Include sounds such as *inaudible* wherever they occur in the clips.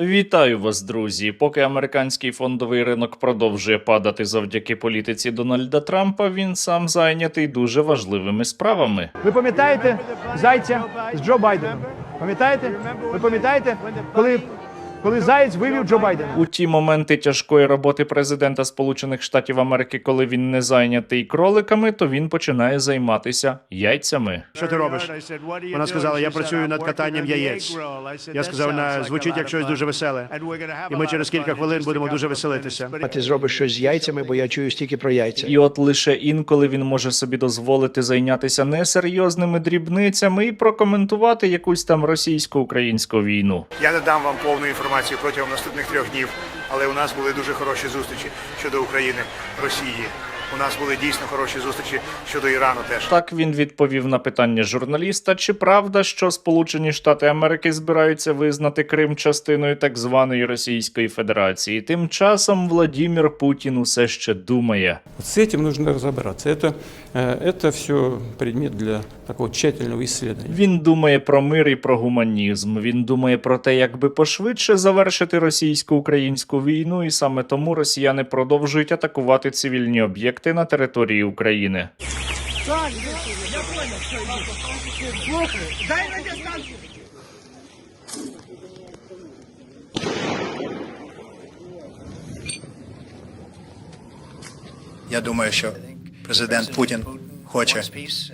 Вітаю вас, друзі! Поки американський фондовий ринок продовжує падати завдяки політиці Дональда Трампа, він сам зайнятий дуже важливими справами. Ви пам'ятаєте зайця з Джо Байденом? Пам'ятаєте? Ви пам'ятаєте, коли, коли заєць вивів Джо Байдена? У ті моменти тяжкої роботи президента Сполучених Штатів Америки, коли він не зайнятий кроликами, то він починає займатися яйцями. Що ти робиш? Вона сказала, я працюю над катанням яєць. Я сказав, на звучить як щось дуже веселе. І ми через кілька хвилин будемо дуже веселитися. А ти зробиш щось з яйцями, бо я чую стільки про яйця. І от лише інколи він може собі дозволити зайнятися несерйозними дрібницями і прокоментувати якусь там російсько-українську війну. Я не дам вам повну інформацію протягом наступних трьох днів, але у нас були дуже хороші зустрічі щодо України, Росії. У нас були дійсно хороші зустрічі щодо Ірану теж. Так він відповів на питання журналіста: чи правда, що Сполучені Штати Америки збираються визнати Крим частиною так званої Російської Федерації? Тим часом Владімір Путін усе ще думає. Вот с этим нужно разобраться. Это, э, это все предмет для такого тщательного исследования. Він думає про мир і про гуманізм. Він думає про те, як би пошвидше завершити російсько-українську війну, і саме тому росіяни продовжують атакувати цивільні об'єкти на території України. Я думаю, що президент Путін хоче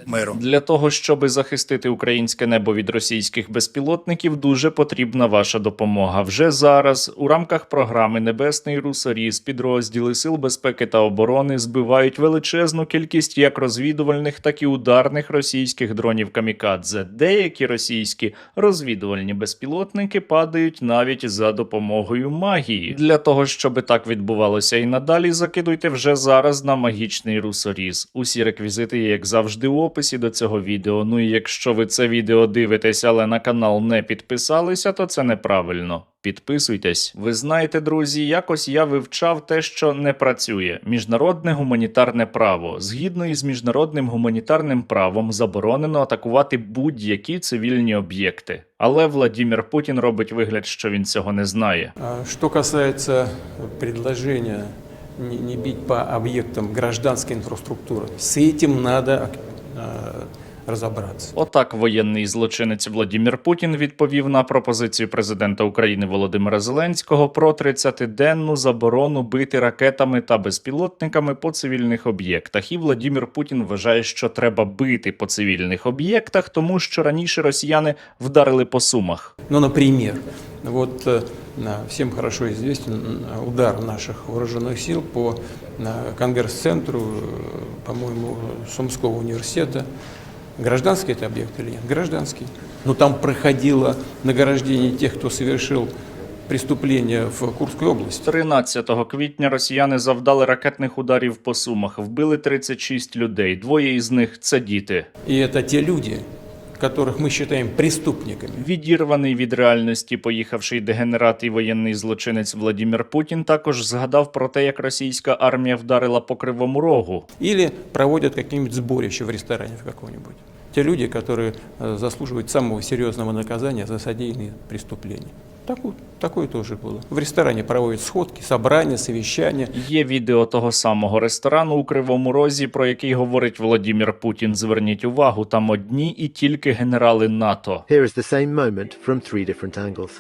миру. Для того, щоби захистити українське небо від російських безпілотників, дуже потрібна ваша допомога. Вже зараз у рамках програми Небесний Русоріз підрозділи Сил безпеки та оборони збивають величезну кількість як розвідувальних, так і ударних російських дронів камікадзе. Деякі російські розвідувальні безпілотники падають навіть за допомогою магії. Для того, щоб так відбувалося і надалі, закидуйте вже зараз на магічний русоріз. Усі реквізити є, як завжди, у описі до цього відео. Ну і якщо ви це відео дивитесь, але на канал не підписалися, то це неправильно. Підписуйтесь. Ви знаєте, друзі, якось я вивчав те, що не працює. Міжнародне гуманітарне право. Згідно із міжнародним гуманітарним правом заборонено атакувати будь-які цивільні об'єкти. Але Владімір Путін робить вигляд, що він цього не знає. Что касается предложения не, не бить по объектам гражданской инфраструктуры, с этим надо э, разобраться. Отак воєнний злочинець Владімір Путін відповів на пропозицію президента України Володимира Зеленського про 30-денну заборону бити ракетами та безпілотниками по цивільних об'єктах. І Владімір Путін вважає, що треба бити по цивільних об'єктах, тому що раніше росіяни вдарили по сумах. Ну, например, вот э, на- всем хорошо известен м, удар наших вооруженных сил по на, Конгресс-центру, э, по-моему, Сумского университета. Гражданский это объект или нет? Гражданский. Но там проходило награждение тех, кто совершил преступление в Курской области. 13 квітня росіяни завдали ракетних ударів по сумах, вбили 36 людей. Двоє із них це діти. И это те люди, которых мы считаем преступниками. Відірваний від реальності поїхавший дегенерат і воєнний злочинець Владімір Путін також згадав про те, як російська армія вдарила по кривому рогу. Или проводят какие-нибудь сборища в ресторане в каком-нибудь. Те люди, которые э, заслуживают самого серьезного наказания за содеянные преступления. Такое, такое тоже было. В ресторане проводят сходки, собрания, совещания. Є відео того самого ресторану у Кривому Розі, про який говорить Владімір Путін. Зверніть увагу, там одні і тільки генерали НАТО. Here is the same moment from three different angles.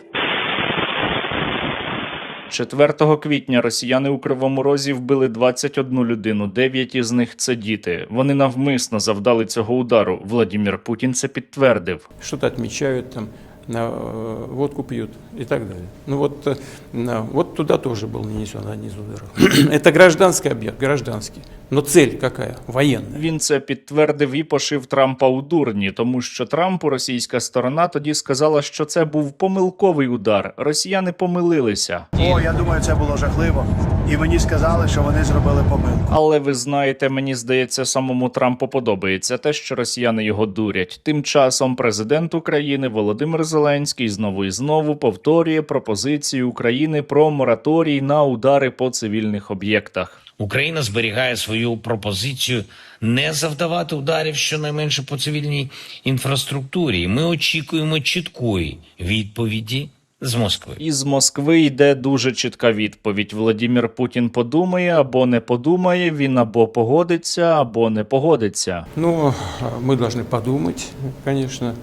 4 квітня росіяни у Кривому Розі вбили 21 людину. 9 із них це діти. Вони навмисно завдали цього удару. Владімір Путін це підтвердив. Что-то отмечают там, на, э, водку пьют и так далее. Ну вот, э, на- вот туда тоже был нанесен один из ударов. *clears throat* Это гражданский объект, гражданский. Но цель какая? Военная. Він це підтвердив і пошив Трампа у дурні, тому що Трампу російська сторона тоді сказала, що це був помилковий удар. Росіяни помилилися. О, я думаю, це було жахливо. І мені сказали, що вони зробили помилку. Але ви знаєте, мені здається, самому Трампу подобається те, що росіяни його дурять. Тим часом президент України Володимир Зеленський знову і знову повторює пропозицію України про мораторій на удари по цивільних об'єктах. Україна зберігає свою пропозицію не завдавати ударів щонайменше по цивільній інфраструктурі. Ми очікуємо чіткої відповіді з Москви. Із Москви йде дуже чітка відповідь: Владімір Путін подумає або не подумає. Він або погодиться, або не погодиться. Но э, мы должны подумать, конечно, э,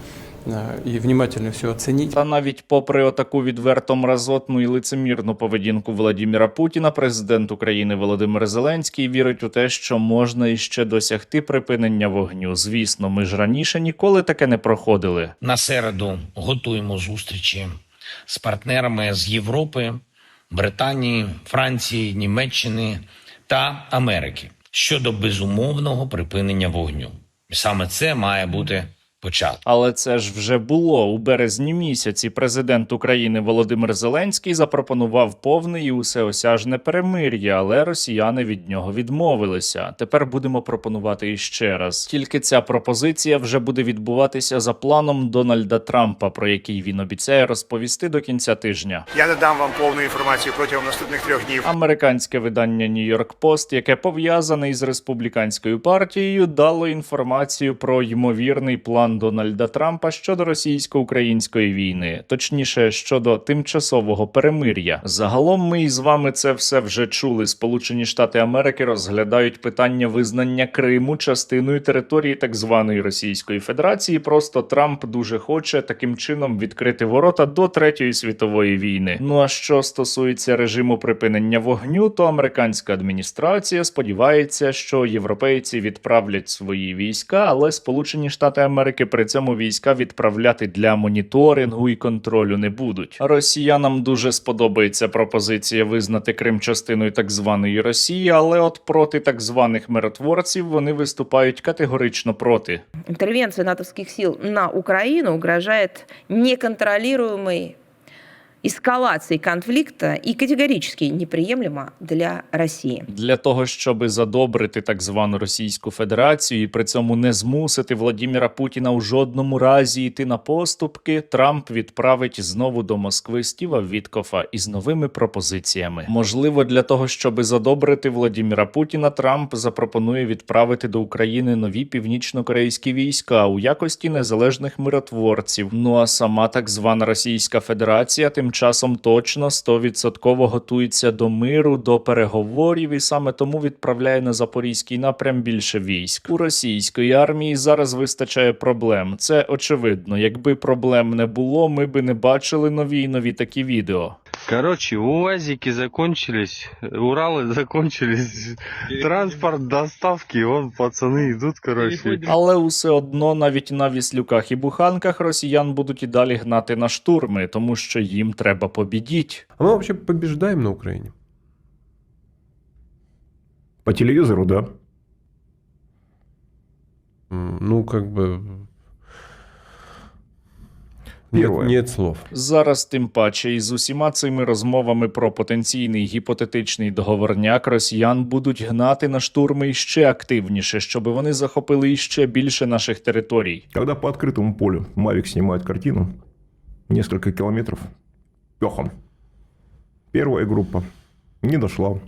и внимательно все оценить. Та навіть попри отаку відверто мразотну і лицемірну поведінку Владіміра Путіна, президент України Володимир Зеленський вірить у те, що можна іще досягти припинення вогню. Звісно, ми ж раніше ніколи таке не проходили. На середу готуємо зустрічі з партнерами з Європи, Британії, Франції, Німеччини та Америки щодо безумовного припинення вогню. Саме це має бути початок. Але це ж вже було у березні місяці. Президент України Володимир Зеленський запропонував повне і усеосяжне перемир'я, але росіяни від нього відмовилися. Тепер будемо пропонувати іще раз. Тільки ця пропозиція вже буде відбуватися за планом Дональда Трампа, про який він обіцяє розповісти до кінця тижня. Я надам вам повну інформацію протягом наступних трьох днів. Американське видання New York Post, яке пов'язане із республіканською партією, дало інформацію про ймовірний план Дональда Трампа щодо російсько-української війни, точніше щодо тимчасового перемир'я. Загалом ми із вами це все вже чули. Сполучені Штати Америки розглядають питання визнання Криму частиною території так званої Російської Федерації. Просто Трамп дуже хоче таким чином відкрити ворота до третьої світової війни. Ну а що стосується режиму припинення вогню, то американська адміністрація сподівається, що європейці відправлять свої війська, але Сполучені Штати Америки при цьому війська відправляти для моніторингу і контролю не будуть. Росіянам дуже сподобається пропозиція визнати Крим частиною так званої Росії, але от проти так званих миротворців вони виступають категорично проти. Інтервенція натовських сил на Україну угрожає неконтролируемой эскалацией конфликта и категорически неприемлемо для России. Для того, щоб задобрити так звану Російську Федерацію і при цьому не змусити Владіміра Путіна у жодному разі йти на поступки, Трамп відправить знову до Москви Стіва Віткофа із новими пропозиціями. Можливо, для того, щоб задобрити Владіміра Путіна, Трамп запропонує відправити до України нові північно-корейські війська у якості незалежних миротворців. Ну а сама так звана Російська Федерація тим часом точно 100% готується до миру, до переговорів, і саме тому відправляє на запорізький напрям більше військ. У російської армії зараз вистачає проблем. Це очевидно. Якби проблем не було, ми би не бачили нові й нові такі відео. Короче, УАЗики закончились, Уралы закончились, транспорт доставки, вон пацаны идут, короче. Але усе одно навіть на віслюках і буханках росіян будуть і далі гнати на штурми, тому що їм треба побідіть. А мы вообще побеждаем на Украине. По телевизору, да. М, Ну, как бы... Нет, Первое. нет слов. Зараз, тим паче, із усіма цими розмовами про потенційний гіпотетичний договорняк росіян будуть гнати на штурми іще активніше, щоб вони захопили іще більше наших територій. Когда по открытому полю Мавик снимает картину, несколько километров пехом. Первая группа не дошла.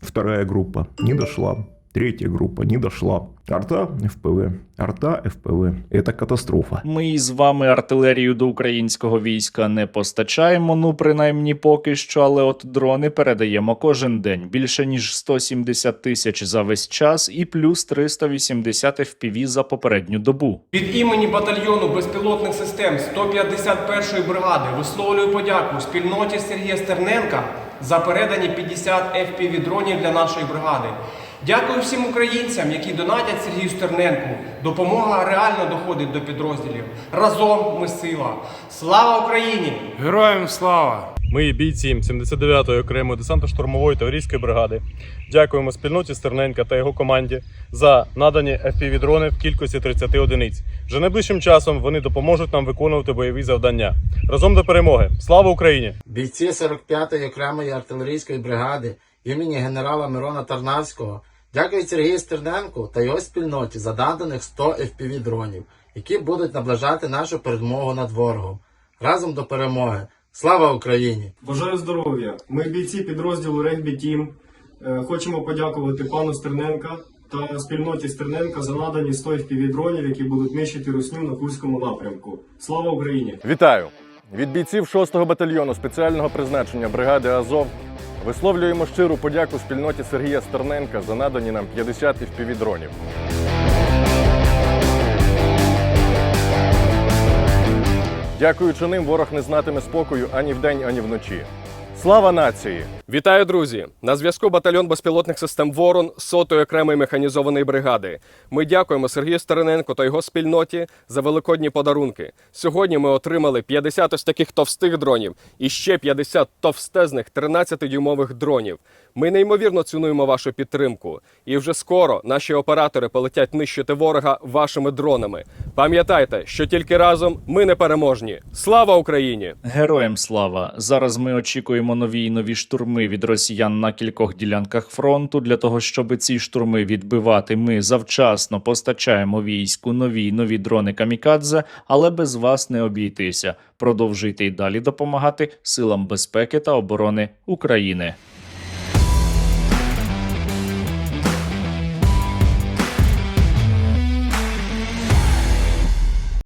Вторая группа не дошла. Третья группа не дошла. Арта ФПВ. Арта ФПВ. Это катастрофа. Ми із вами артилерію до українського війська не постачаємо, ну принаймні поки що, але от дрони передаємо кожен день більше ніж 170 тисяч за весь час і плюс 380 FPV за попередню добу. Від імені батальйону безпілотних систем 151-ї бригади висловлюю подяку спільноті Сергія Стерненка за передані 50 FPV дронів для нашої бригади. Дякую всім українцям, які донатять Сергію Стерненку. Допомога реально доходить до підрозділів. Разом ми сила. Слава Україні! Героям слава! Ми, бійці 79-ї окремої десантно-штурмової товаріської бригади, дякуємо спільноті Стерненка та його команді за надані FPV-дрони в кількості 30 одиниць. Вже найближчим часом вони допоможуть нам виконувати бойові завдання. Разом до перемоги! Слава Україні! Бійці 45-ї окремої артилерійської бригади імені генерала Мирона Тарнавського дякують Сергію Стерненку та його спільноті за наданих 100 FPV дронів, які будуть наближати нашу перемогу над ворогом. Разом до перемоги! Слава Україні! Бажаю здоров'я! Ми бійці підрозділу Регбі Тім. Е, Хочемо подякувати пану Стерненка та спільноті Стерненка за надані 100 FPV-дронів, які будуть нищити русню на Курському напрямку. Слава Україні! Вітаю! Від бійців 6-го батальйону спеціального призначення бригади Азов висловлюємо щиру подяку спільноті Сергія Стерненка за надані нам 50 FPV-дронів. Дякуючи ним, ворог не знатиме спокою ані вдень, ані вночі. Слава нації! Вітаю, друзі! На зв'язку батальйон безпілотних систем Ворон сотої окремої механізованої бригади. Ми дякуємо Сергію Стариненко та його спільноті за великодні подарунки. Сьогодні ми отримали 50 ось таких товстих дронів і ще 50 товстезних 13-дюймових дронів. Ми неймовірно цінуємо вашу підтримку. І вже скоро наші оператори полетять нищити ворога вашими дронами. Пам'ятайте, що тільки разом ми непереможні. Слава Україні! Героям слава! Зараз ми очікуємо нові і нові штурми від росіян на кількох ділянках фронту. Для того щоб ці штурми відбивати, ми завчасно постачаємо війську нові й нові дрони камікадзе, але без вас не обійтися. Продовжуйте й далі допомагати силам безпеки та оборони України.